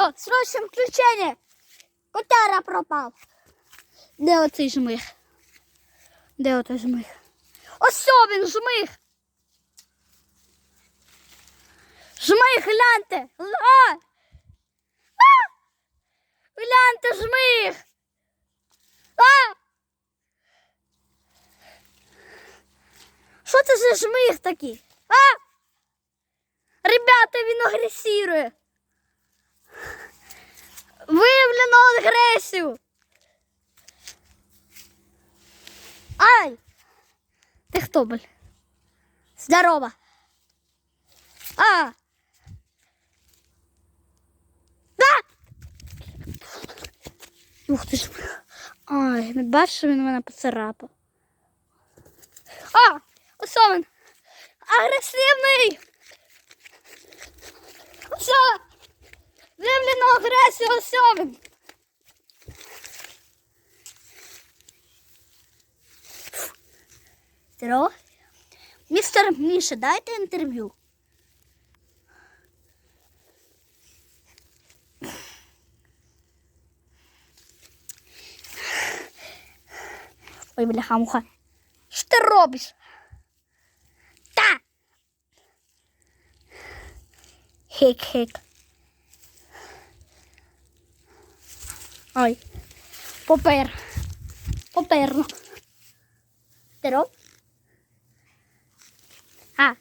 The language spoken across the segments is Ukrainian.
Радіо, срочне включення. Котяра пропав. Де оцей жмих? Де отой жмих? Ось він жмих. Жмих, гляньте. А! А! Гляньте, жмих. А! Що це за жмих такий? А! Ребята, він агресірує. Виявлено агресію. Ай! Ти хто, бль? Здорово. А! Ух ти ж. Ай, не бачиш, він мене поцарапав. А! Ось він! Агресивний! Ось! Ось він! Здорово. Містер Міша, дайте інтерв'ю. Ой, бляха муха. Що ти робиш? Та! Хик-хик. Ой. Попер. Поперно. Здоров. А.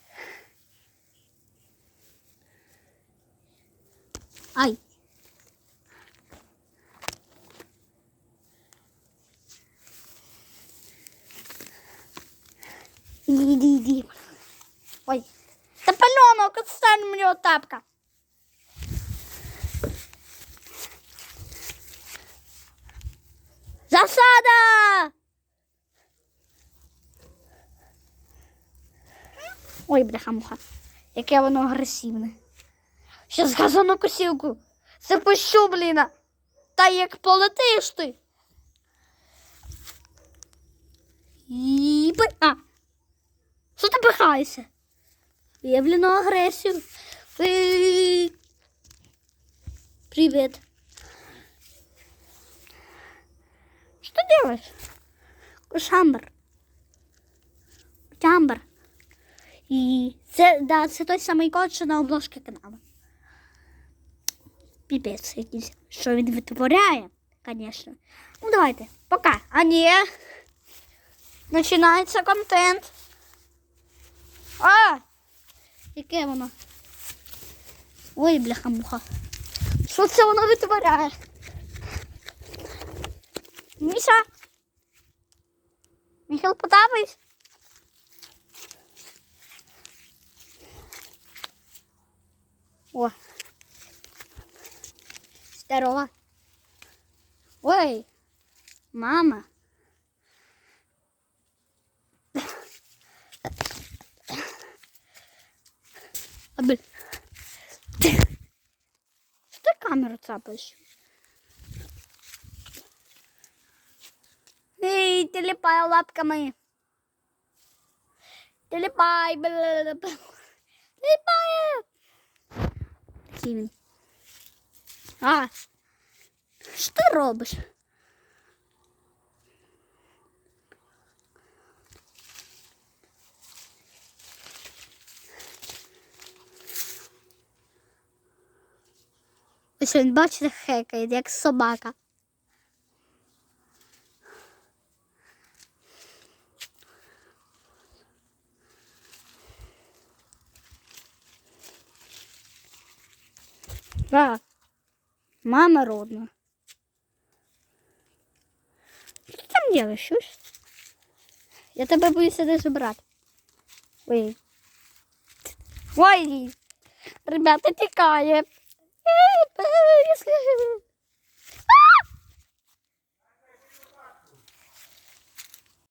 Ай. Иди, иди, иди. Ой. Да паленок, отстань мне от тапка. Ой, бляха-муха. Яке воно агресивне. Щас газонокосілку запущу, бліна. Та як полетиш ти. І... А. Що ти пихаєшся? Виявлено агресію. Привіт. Що делаешь? Кушамбр. Кутямбр. І це, да, це той самий код, що на обложці каналу. Піпець якийсь. Що він витворяє, звісно. Ну, давайте, пока. А ні. Починається контент. А! Яке воно? Ой, бляха-муха. Що це воно витворяє? Міша? Михайло Потапович? Здорово. Ой, мама. А, блин. Что ты камеру цапаешь? Эй, телепай лапками. Телепай. бла-бла-бла. Телепай. Такий. А, що ти робиш? Ось він, бачите, хекає, як собака. Да. Мама родна. Что ты там делаешь, чушь? Я тебе боюся даже брати. Ой. Ой, ребята, тікає. Е, е.